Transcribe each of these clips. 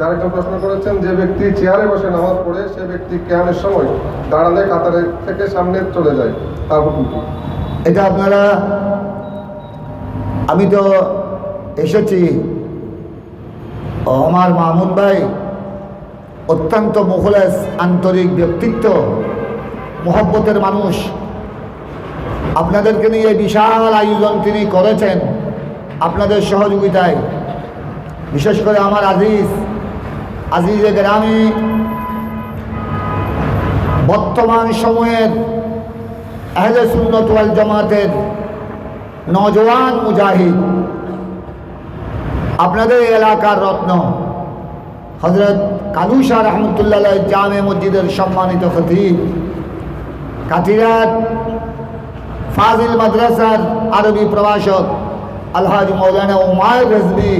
যার একজন প্রশ্ন করেছেন, যে ব্যক্তি চেয়ারে বসে নামাজ পড়ে, সে ব্যক্তি কেয়ামের সময় দাঁড়ালে কাতারের থেকে সামনে চলে যায়। তার এটা আপনারা, আমি তো এসেছি আমার মামুন ভাই অত্যন্ত মুখলেস, আন্তরিক ব্যক্তিত্ব, মোহব্বতের মানুষ। আপনাদেরকে নিয়ে বিশাল আয়োজন তিনি করেছেন আপনাদের সহযোগিতায়। বিশেষ করে আমার আজিজ আজিজে গ্রামে বর্তমান সময়ের আহলে সুন্নত ওয়াল জামাতের নজওয়ান মুজাহিদ, আপনাদের এলাকার রত্ন হজরত কালুশা রহমতুল্লাহ জামে মসজিদের সম্মানিত খতিব কাঠিরাট ফাজিল মাদ্রাসার আরবি প্রভাষক আলহাজ মৌলানা উমায় রেজবি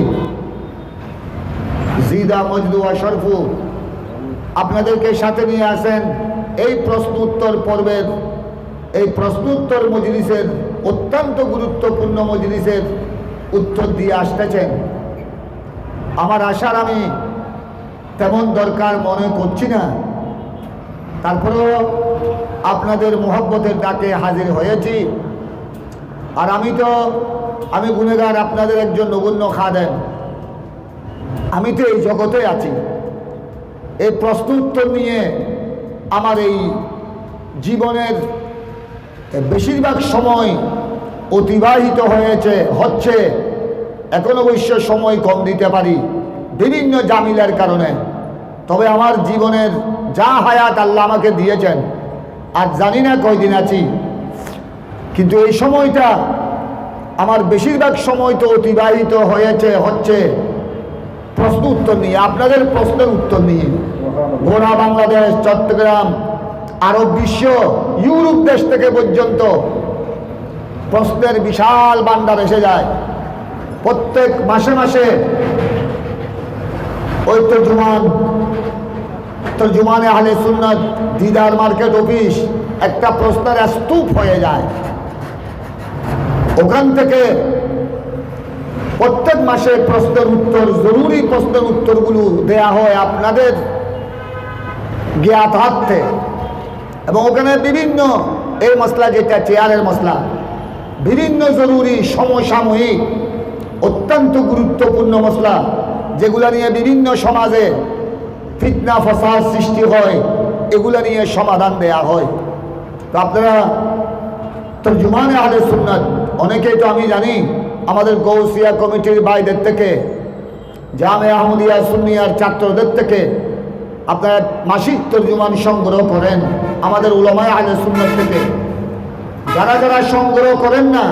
জিদা মজদু আশরফু আপনাদেরকে সাথে নিয়ে আসেন এই প্রশ্নোত্তর পর্বের, এই প্রশ্নোত্তর মজলিসের, অত্যন্ত গুরুত্বপূর্ণ মজলিসের উত্তর দিয়ে আসতেছেন। আমার আশার আমি তেমন দরকার মনে করছি না। তারপরেও আপনাদের মোহব্বতের ডাকে হাজির হয়েছি। আর আমি তো, আমি গুনেগার আপনাদের একজন নগণ্য খাদেন আমি তো এই জগতে আছি। এই প্রশ্ন উত্তর নিয়ে আমার এই জীবনের বেশিরভাগ সময় অতিবাহিত হয়েছে, হচ্ছে, এখন অবশ্য সময় কম দিতে পারি, বিভিন্ন জামিলার কারণে। তবে আমার জীবনের যা হায়াত আল্লাহ আমাকে দিয়েছেন, আর জানি না কয়দিন আছি, কিন্তু এই সময়টা আমার বেশিরভাগ সময় তো অতিবাহিত হয়েছে, হচ্ছে প্রশ্ন উত্তর নিয়ে, আপনাদের প্রশ্নের উত্তর নিয়ে। গোড়া বাংলাদেশ, চট্টগ্রাম, আরব বিশ্ব, ইউরোপ দেশ থেকে পর্যন্ত প্রশ্নের বিশাল বান্ডার এসে যায়। প্রত্যেক মাসে মাসে ওই তো জুমান তো জুমানে আহলে সুন্নত, দিদার মার্কেট অফিস, একটা প্রশ্নের স্তূপ হয়ে যায়। ওখান থেকে প্রত্যেক মাসে প্রশ্নের উত্তর, জরুরি প্রশ্নের উত্তরগুলো দেয়া হয় আপনাদের জ্ঞাতার্থে এবং ওখানে বিভিন্ন এই মশলা যেটা, চেয়ারের মশলা, বিভিন্ন জরুরি সমসাময়িক, অত্যন্ত গুরুত্বপূর্ণ মশলা, যেগুলো নিয়ে বিভিন্ন সমাজে ফিতনা, ফসাদ সৃষ্টি হয়, এগুলো নিয়ে সমাধান দেয়া হয়। তো আপনারা তো তর্জুমানে আহলে সুন্নাত, অনেকেই তো আমি জানি আমাদের গৌসিয়া কমিটির ভাইদের থেকে, জামে আহমদিয়া সুন্নিয়ার ছাত্রদের থেকে আপনারা মাসিক তর্জুমান সংগ্রহ করেন আমাদের উলামায় আহলে সুন্নাত থেকে। যারা যারা সংগ্রহ করেন না,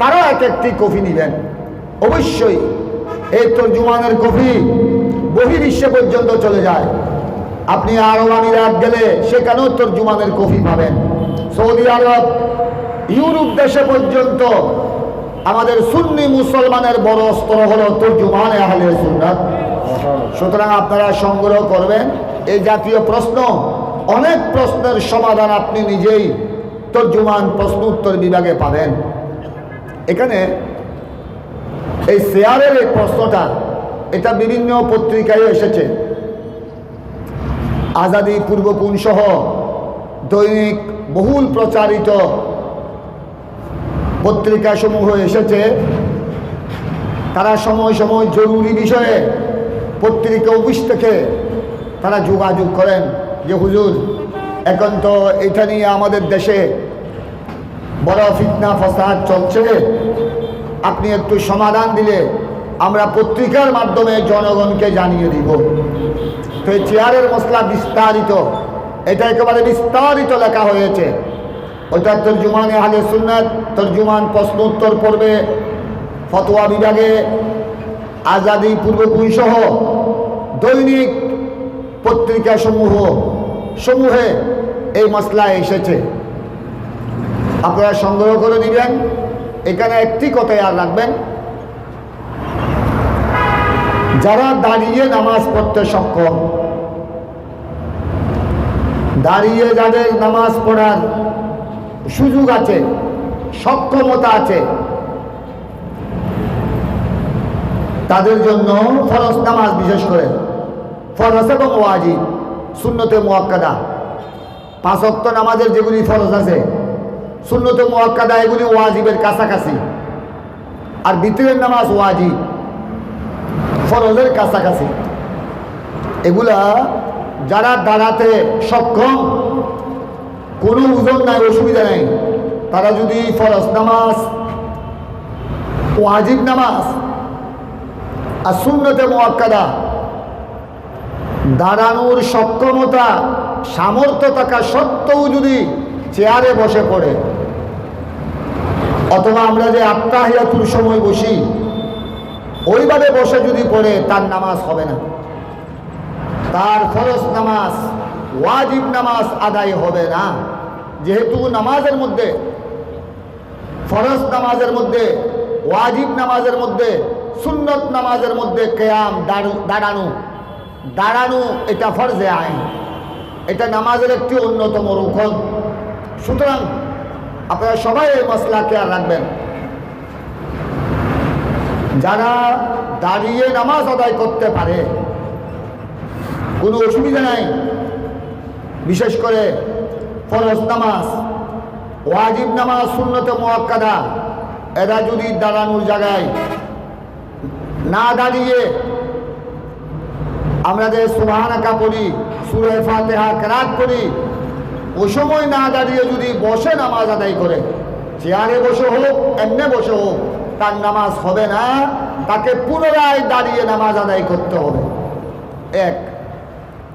তারাও এক একটি কফি নেবেন। অবশ্যই এই তর্জুমানের কফি বহির্বিশ্বে পর্যন্ত চলে যায়। আপনি আরব আমিরাত গেলে সেখানেও তর্জুমানের কফি পাবেন। সৌদি আরব, ইউরোপ দেশে পর্যন্ত আমাদের সুন্নি মুসলমানের বড় অস্ত্র হলো তর্জুমানে আহলে সুন্নাত। সুতরাং আপনারা সংগ্রহ করবেন। এই জাতীয় প্রশ্ন, অনেক প্রশ্নের সমাধান আপনি নিজেই তর্জুমান প্রশ্ন উত্তর বিভাগে পাবেন। এখানে এই শেয়ারের এই প্রশ্নটা, এটা বিভিন্ন পত্রিকায় এসেছে। আজাদি পূর্বকুণ সহ দৈনিক বহুল প্রচারিত পত্রিকাসমূহ এসেছে। তারা সময় সময় জরুরি বিষয়ে পত্রিকা অফিস থেকে তারা যোগাযোগ করেন যে, হুজুর, এখন তো এটা নিয়ে আমাদের দেশে বড় ফিতনা, ফসাদ চলছে। আপনি একটু সমাধান দিলে আমরা পত্রিকার মাধ্যমে জনগণকে জানিয়ে দিব। তো এই চেয়ারের মশলা বিস্তারিত, এটা একেবারে বিস্তারিত লেখা হয়েছে। ওটা তর্জুমানে আহলে সুন্নাত, তর্জুমান প্রশ্ন উত্তর পড়বে ফতোয়া বিভাগে, আজাদি পূর্বকুণ সহ দৈনিক পত্রিকা সমূহ সমূহে এই মশলা এসেছে। আপনারা সংগ্রহ করে নেবেন, এখানে একটি কথাই আর রাখবেন। যারা দাঁড়িয়ে নামাজ পড়তে সক্ষম, দাঁড়িয়ে যাদের নামাজ পড়ার সুযোগ আছে, সক্ষমতা আছে। তাদের জন্য ফরজ নামাজ বিশেষ করে, ফরজ এবং ওয়াজিব শূন্যতে মোয়াক্কাদা। পাঁচ অক্ত নামাজের যেগুলি ফরজ আছে শূন্যতে মোয়াক্কাদা এগুলি ওয়াজিবের কাছাকাছি। আর বিতরের নামাজ ওয়াজিব, ফরজের কাছাকাছি। এগুলা যারা দাঁড়াতে সক্ষম কোনো ওজন নাই, অসুবিধা নাই। তারা যদি ফরজ নামাজ, ওয়াজিব নামাজ আর শূন্যতে মোয়াক্কাদা, দাঁড়ানোর সক্ষমতা, সামর্থ্য থাকা সত্ত্বেও যদি চেয়ারে বসে পড়ে, অথবা আমরা যে আত্মাহিয়াতুর সময় বসি, ওইভাবে বসে যদি পড়ে, তার নামাজ হবে না। তার ফরজ নামাজ ওয়াজিব নামাজ আদায় হবে না। যেহেতু নামাজের মধ্যে, ফরজ নামাজের মধ্যে, ওয়াজিব নামাজের মধ্যে, সুন্নত নামাজের মধ্যে কেয়াম দাঁড়ু- দাঁড়ানো। দাঁড়ানো এটা ফরজে আইন। এটা নামাজের একটি অন্যতম রুকন। সুতরাং আপনারা সবাই এই মশলা খেয়াল রাখবেন। যারা দাঁড়িয়ে নামাজ আদায় করতে পারে, কোনো অসুবিধা নাই। বিশেষ করে ফরজ নামাজ, ওয়াজিব নামাজ শূন্যতে মোয়াক্কাদা, এরা যদি দাঁড়ানোর জায়গায় না দাঁড়িয়ে আমরা যে সুবহানাকা পড়ি, সুরে ফাতেহা কেরাত করি ওই সময় না দাঁড়িয়ে যদি বসে নামাজ আদায় করে, চেয়ারে বসে হোক, এমনি বসে হোক, তার নামাজ হবে না, তাকে পুনরায় দাঁড়িয়ে নামাজ আদায় করতে হবে। এক।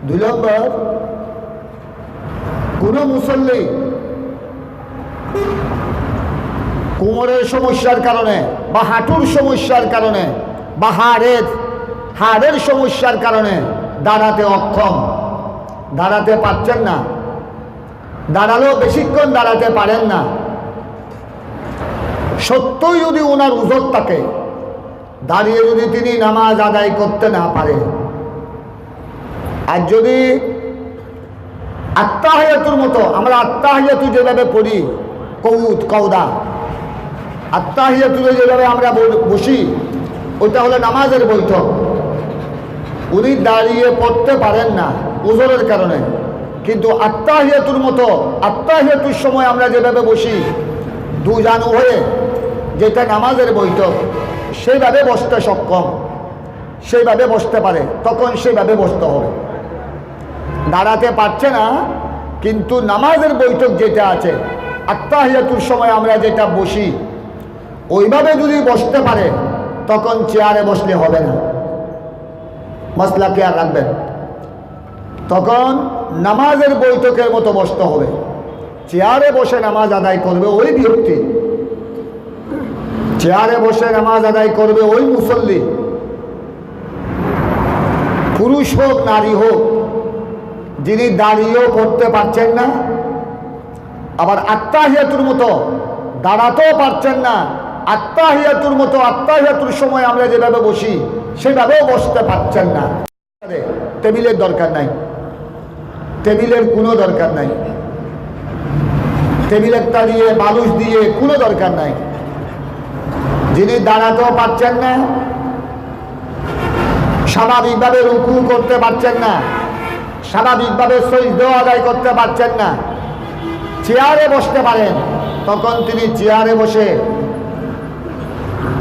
দুই নম্বর কোনো মুসল্লি। কোমরের সমস্যার কারণে বা হাঁটুর সমস্যার কারণে বা হাড়ের হাড়ের সমস্যার কারণে দাঁড়াতে অক্ষম। দাঁড়াতে পারছেন না। দাঁড়ালেও বেশিক্ষণ দাঁড়াতে পারেন না। সত্যই যদি ওনার উজর থাকে, দাঁড়িয়ে যদি তিনি নামাজ আদায় করতে না পারে আর যদি আত্মাহিয়াতুর মতো, আমরা আত্মাহিয়াতু যেভাবে পড়ি, কৌদ কৌদা আত্মাহিয়াতুরে যেভাবে আমরা বসি, ওইটা হলো নামাজের বৈঠক। উনি দাঁড়িয়ে পড়তে পারেন না, উজরের কারণে। কিন্তু আত্মাহিয়াতুর মতো, আত্মাহিয়াতুর সময় আমরা যেভাবে বসি দু জানু হয়ে যেটা নামাজের বৈঠক, সেইভাবে বসতে সক্ষম। সেইভাবে বসতে পারে, তখন সেইভাবে বসতে হবে। দাঁড়াতে পারছে না, কিন্তু নামাজের বৈঠক যেটা আছে আত্মাহিয়াতুর সময় আমরা যেটা বসি, ওইভাবে যদি বসতে পারে, তখন চেয়ারে বসলে হবে না। মশলা কেয়ার রাখবেন? তখন নামাজের বৈঠকের মতো বসতে হবে। চেয়ারে বসে নামাজ আদায় করবে ওই ব্যক্তি। চেয়ারে বসে নামাজ আদায় করবে ওই মুসল্লি। পুরুষ হোক, নারী হোক যিনি দাঁড়িয়েও করতে পারছেন না, আবার আত্মা আত্মাহিয়াতুর মতো দাঁড়াতেও পারছেন না আত্মা আত্মাহিয়াতুর মতো আত্মা আত্মাহিয়াতুর সময় আমরা যেভাবে বসি, সেভাবেও বসতে পারছেন না। টেবিলের দরকার নাই। টেবিলের কোনো দরকার নাই। টেবিল একটা দিয়ে বালুস দিয়ে কোনো দরকার নাই। যিনি দাঁড়াতেও পারছেন না, স্বাভাবিকভাবে রুকু করতে পারছেন না স্বাভাবিকভাবে সৈধ আদায় করতে পারছেন না। চেয়ারে বসতে পারেন। তখন তিনি চেয়ারে বসে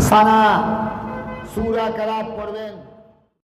সানা সুরা কারাত পড়বেন।